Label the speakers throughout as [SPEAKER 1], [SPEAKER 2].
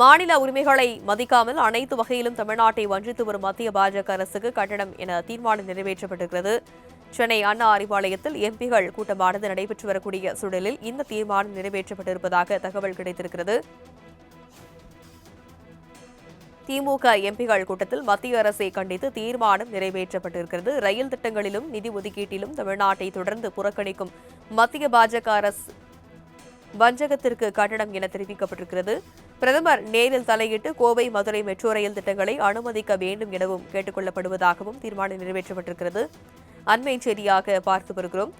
[SPEAKER 1] மாநில உரிமைகளை மதிக்காமல் அனைத்து வகையிலும் தமிழ்நாட்டை வஞ்சித்து வரும் மத்திய பாஜக அரசுக்கு கட்டணம் என தீர்மானம் நிறைவேற்றப்பட்டிருக்கிறது. சென்னை அண்ணா அறிவாலயத்தில் எம்பிகள் கூட்டமானது நடைபெற்று வரக்கூடிய சூழலில் இந்த தீர்மானம் நிறைவேற்றப்பட்டிருப்பதாக தகவல் கிடைத்திருக்கிறது. திமுக எம்பிகள் கூட்டத்தில் மத்திய அரசை கண்டித்து தீர்மானம் நிறைவேற்றப்பட்டிருக்கிறது. ரயில் திட்டங்களிலும் நிதி ஒதுக்கீட்டிலும் தமிழ்நாட்டை தொடர்ந்து புறக்கணிக்கும் மத்திய பாஜக அரசு வஞ்சகத்திற்கு கட்டணம் என தெரிவிக்கப்பட்டிருக்கிறது. பிரதமர் நேரில் தலையிட்டு கோவை மதுரை மெட்ரோ ரயில் திட்டங்களை அனுமதிக்க வேண்டும் எனவும் கேட்டுக் கொள்ளப்படுவதாகவும் தீர்மானம் நிறைவேற்றப்பட்டிருக்கிறது. அண்மை செய்தியாக பார்த்து வருகிறோம்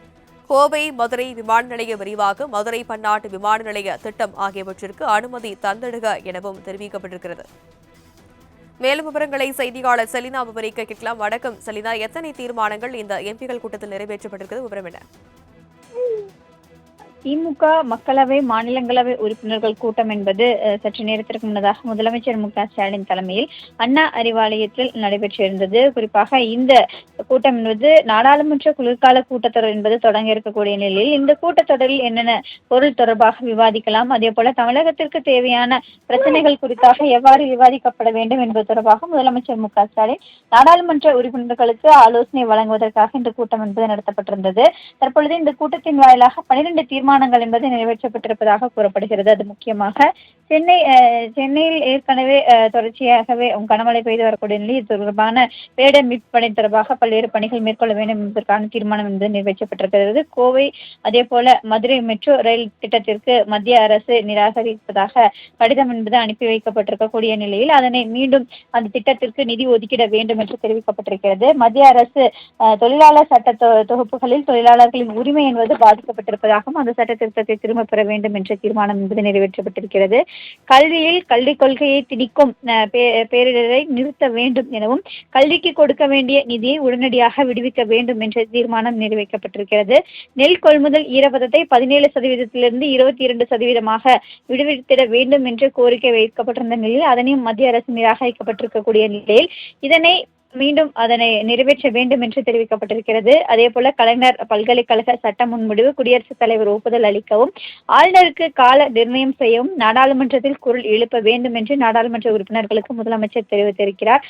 [SPEAKER 1] கோவை மதுரை விமான நிலைய விரிவாக மதுரை பன்னாட்டு விமான நிலைய திட்டம் ஆகியவற்றிற்கு அனுமதி தந்திடுக எனவும் தெரிவிக்கப்பட்டிருக்கிறது. மேலும் விவரங்களை செய்தியாளர் செலினா விவரிக்க கேட்கலாம். வணக்கம் செலினா. எத்தனை தீர்மானங்கள் இந்த எம்பிகள் கூட்டத்தில் நிறைவேற்றப்பட்டிருக்கிறது? விவரம் என்ன?
[SPEAKER 2] திமுக மக்களவை மாநிலங்களவை உறுப்பினர்கள் கூட்டம் என்பது சற்று நேரத்திற்கு முன்னதாக முதலமைச்சர் மு க ஸ்டாலின் தலைமையில் அண்ணா அறிவாலயத்தில் நடைபெற்றிருந்தது. குறிப்பாக இந்த கூட்டம் என்பது நாடாளுமன்ற குளிர்கால கூட்டத்தொடர் என்பது தொடங்க இருக்கக்கூடிய நிலையில் இந்த கூட்டத்தொடரில் என்னென்ன பொருள் தொடர்பாக விவாதிக்கலாம்? அதே போல தமிழகத்திற்கு தேவையான பிரச்சனைகள் குறித்தாக எவ்வாறு விவாதிக்கப்பட வேண்டும் என்பது தொடர்பாக முதலமைச்சர் மு க ஸ்டாலின் நாடாளுமன்ற உறுப்பினர்களுக்கு ஆலோசனை வழங்குவதற்காக இந்த கூட்டம் என்பது நடத்தப்பட்டிருந்தது. தற்பொழுது இந்த கூட்டத்தின் வாயிலாக பனிரெண்டு தீர்மானங்கள் என்பது நிறைவேற்றப்பட்டிருப்பதாக கூறப்படுகிறது. அது முக்கியமாக சென்னை சென்னையில் ஏற்கனவே தொடர்ச்சியாகவே கனமழை பெய்து வரக்கூடிய நிலையில் தொடர்பான பேரிடர் மீட்பு பணி தொடர்பாக பல்வேறு பணிகள் மேற்கொள்ள வேண்டும் என்பதற்கான தீர்மானம் என்பது நிறைவேற்றப்பட்டிருக்கிறது. கோவை அதே போல மதுரை மெட்ரோ ரயில் திட்டத்திற்கு மத்திய அரசு நிராகரிப்பதாக கடிதம் என்பது அனுப்பி வைக்கப்பட்டிருக்கக்கூடிய நிலையில் அதனை மீண்டும் அந்த திட்டத்திற்கு நிதி ஒதுக்கிட வேண்டும் என்று தெரிவிக்கப்பட்டிருக்கிறது. மத்திய அரசு தொழிலாளர் சட்ட தொ- தொகுப்புகளில் தொழிலாளர்களின் உரிமை என்பது பாதிக்கப்பட்டிருப்பதாகவும் அந்த சட்ட திருத்தத்தை திரும்ப பெற வேண்டும் என்ற தீர்மானம் என்பது நிறைவேற்றப்பட்டிருக்கிறது. கல்வியில் கல்விக் கொள்கையை திணிக்கும் பேரிடரை நிறுத்த வேண்டும் எனவும் கல்விக்கு கொடுக்க வேண்டிய நிதியை உடனடியாக விடுவிக்க வேண்டும் என்ற தீர்மானம் நிறைவேற்றப்பட்டிருக்கிறது. நெல் கொள்முதல் ஈரப்பதத்தை பதினேழு சதவீதத்திலிருந்து இருபத்தி இரண்டு சதவீதமாக விடுவித்திட வேண்டும் என்று கோரிக்கை வைக்கப்பட்டிருந்த நிலையில் அதனையும் மத்திய அரசு நிராகரிக்கப்பட்டிருக்கக்கூடிய நிலையில் இதனை மீண்டும் அதனை நிறைவேற்ற வேண்டும் என்று தெரிவிக்கப்பட்டிருக்கிறது. அதே போல கலைஞர் பல்கலைக்கழக சட்ட முன்முடிவு குடியரசுத் தலைவர் ஒப்புதல் அளிக்கவும் ஆளுநருக்கு கால நிர்ணயம் செய்யவும் நாடாளுமன்றத்தில் குரல் எழுப்ப வேண்டும் என்று நாடாளுமன்ற உறுப்பினர்களுக்கு முதலமைச்சர் தெரிவித்திருக்கிறார்.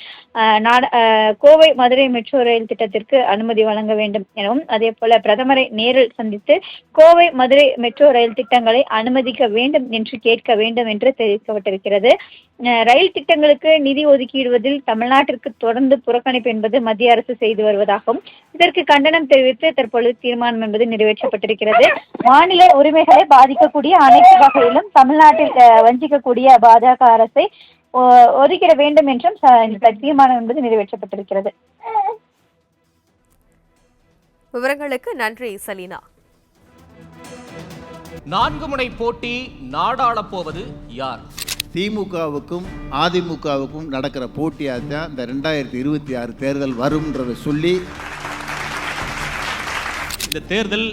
[SPEAKER 2] நாட- கோவை மதுரை மெட்ரோ ரயில் திட்டத்திற்கு அனுமதி வழங்க வேண்டும் எனவும் அதே போல பிரதமரை நேரில் சந்தித்து கோவை மதுரை மெட்ரோ ரயில் திட்டங்களை அனுமதிக்க வேண்டும் என்று கேட்க வேண்டும் என்று தெரிவிக்கப்பட்டிருக்கிறது. ரயில் திட்டங்களுக்கு நிதி ஒதுக்கிடுவதில் தமிழ்நாட்டிற்கு தொடர்ந்து புறக்கணிப்பு என்பது மத்திய அரசு செய்து வருவதாகவும் இதற்கு கண்டனம் தெரிவித்து தற்பொழுது தீர்மானம் என்பது நிறைவேற்றப்பட்டிருக்கிறது. மாநில உரிமைகளை பாதிக்கக்கூடிய அனைத்து வகையிலும் தமிழ்நாட்டில் வஞ்சிக்கக்கூடிய பாஜக அரசை ஒதுக்கிட வேண்டும் என்றும் இந்த தீர்மானம் என்பது நிறைவேற்றப்பட்டிருக்கிறது.
[SPEAKER 1] விவரங்களுக்கு நன்றி சலீனா.
[SPEAKER 3] நான்கு முனை போட்டி நாடாளப் போவது யார்?
[SPEAKER 4] திமுகவுக்கும் அதிமுகவுக்கும் நடக்கிற போட்டியாக தான் இந்த ரெண்டாயிரத்தி இருபத்தி ஆறு தேர்தல் வரும்ன்றதை சொல்லி
[SPEAKER 5] இந்த தேர்தல்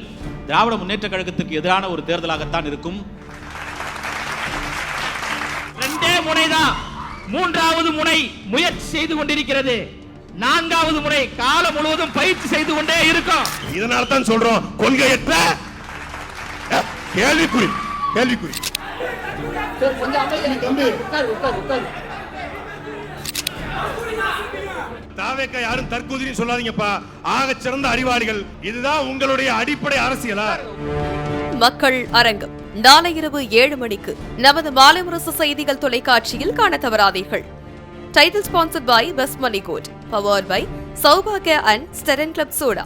[SPEAKER 5] திராவிட முன்னேற்ற கழகத்துக்கு எதிரான ஒரு தேர்தலாகத்தான் இருக்கும். ரெண்டே முனைதான் மூன்றாவது முனை முயற்சி செய்து கொண்டிருக்கிறது. நான்காவது முனை காலம் முழுவதும் பயிற்சி செய்து கொண்டே இருக்கும்.
[SPEAKER 6] இதனால தான் சொல்றோம் கொள்கையற்ற அஹ், கேள்விக்குறி. தாவேக்கா யாரும் தற்கொலை சொல்லாதீங்கப்பா. ஆக சிறந்த அறிவாளிகள். இதுதான் உங்களுடைய அடிப்படை அரசியலா?
[SPEAKER 1] மக்கள் அரங்கம். நாளை இரவு ஏழு மணிக்கு நமது மாலை முரசு செய்திகள் தொலைக்காட்சியில் காண தவறாதீர்கள். Title sponsored by best money code powered by Saubhagya and ஸ்டெரன் club soda